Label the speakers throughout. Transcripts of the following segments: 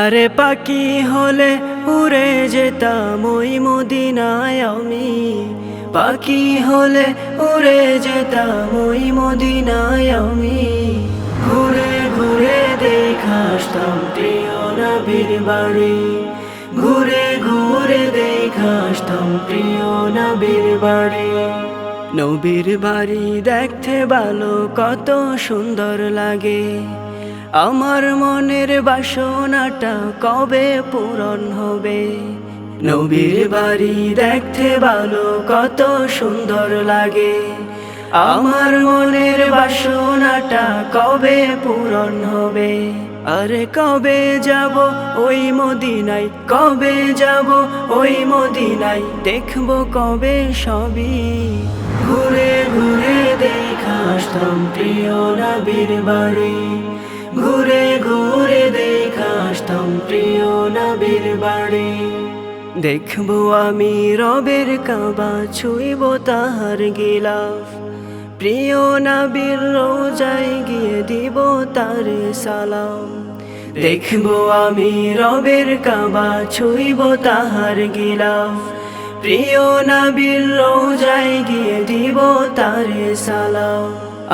Speaker 1: আরে পাখি হলে উড়ে যেতাম ওই মদিনায় আমি। পাখি হলে উড়ে যেতাম ওই মদিনায় আমি। ঘুরে ঘুরে দেখাসতাম প্রিয় নবীর বাড়ি। ঘুরে ঘুরে দেখাসতাম প্রিয় নবীর বাড়ি। নবীর বাড়ি দেখতে ভালো, কত সুন্দর লাগে। আমার মনের বাসনাটা কবে পূরণ হবে? নবীর বাড়ি দেখতে ভালো, কত সুন্দর লাগে। আমার মনের বাসনাটা কবে পূরণ হবে? আরে কবে যাব ওই মদিনাই কবে যাব ওই মদিনায়? দেখব কবে সবই। ঘুরে ঘুরে দেখাসতাম প্রিয় নবীর বাড়ি। ঘুরে ঘুরে দেখাসতাম প্রিয় নবীর বাড়ি। দেখব আমি রবের কাবা, ছুইব তাহার গিলাফ। প্রিয় নবীর রোজায় গিয়ে দিব তারে সালাম। দেখব আমি রবের কাবা, ছুইব তাহার গিলাফ। প্রিয় নবীর রোজায় গিয়ে দিব তারে সালাম।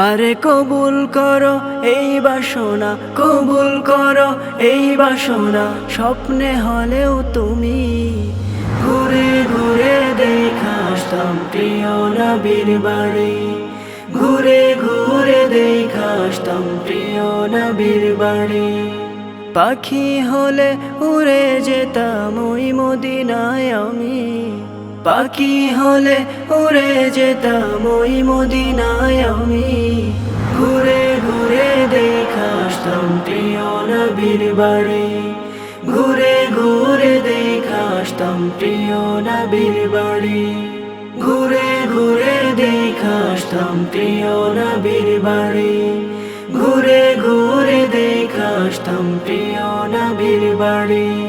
Speaker 1: আরে কবুল করো এই বাসনা, কবুল করো এই বাসনা, স্বপ্নে হলেও তুমি ঘুরে ঘুরে দেখাসতাম প্রিয় নবীর বাড়ি। ঘুরে ঘুরে দেখাসতাম প্রিয় নবীর বাড়ি। পাখি হলে উড়ে যেতাম ওই মদিনায় আমি। পাখি হলে উড়ে যেতাম ওই মদিনায় আমি। ঘুরে ঘুরে দেখাসতাম প্রিয় নবীর বাড়ি। ঘুরে ঘুরে দেখাসতাম প্রিয় নবীর বাড়ি। ঘুরে ঘুরে দেখাসতাম প্রিয় নবীর বাড়ি। ঘুরে ঘুরে দেখাসতাম প্রিয় নবীর বাড়ি।